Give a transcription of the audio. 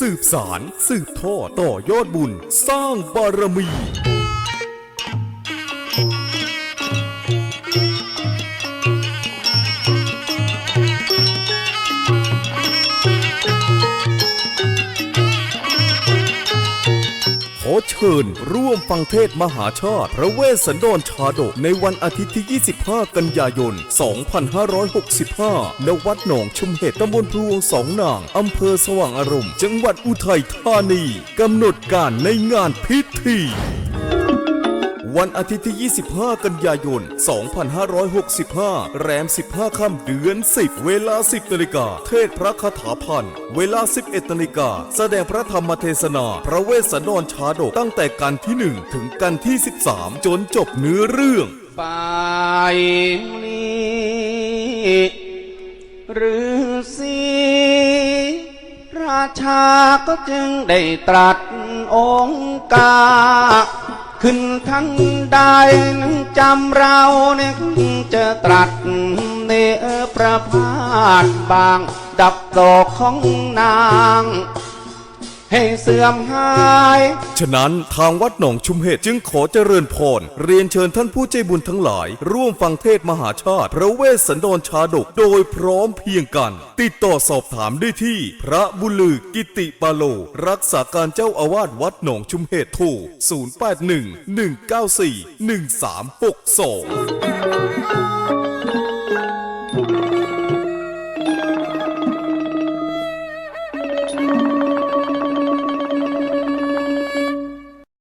สืบสาร สืบทอดต่อยอดบุญ สร้างบารมี เชิญ ร่วมฟังเทศมหาชาติ พระเวสสันดรชาดกในวันอาทิตย์ที่ 25 กันยายน 2565 ณ วัดหนองชุมเหตุตำบลพลวงสองนาง อำเภอสว่างอารมณ์ จังหวัดอุทัยธานี กำหนดการในงานพิธี วันอาทิตย์ที่ 25 กันยายน 2565 แรม 15 ค่ำเดือน 10 เวลา 10นาฬิกา เทศพระคาถาพันธ์เวลา 11นาฬิกา แสดงพระธรรมเทศนา พระเวสสันดรชาดกตั้งแต่กันที่ 1 ถึงกันที่ 13 จนจบเนื้อเรื่อง ไปนี้หรือสีราชาก็จึงได้ตรัสองค์กา ขึ้นทันใดนั้นจำเราเนี่ยจะตรัสเนประพาสบาง ดับดอกของนาง ให้เสื่อมหาย ฉะนั้นทางวัดหนองชุมเหตุจึงขอเจริญพร เรียนเชิญท่านผู้ใจบุญทั้งหลาย ร่วมฟังเทศมหาชาติ พระเวสสันดรชาดกโดยพร้อมเพรียงกัน ติดต่อสอบถามได้ที่ พระบุลือกิติปาโล รักษาการเจ้าอาวาสวัดหนองชุมเหตุโทร 081 194 1362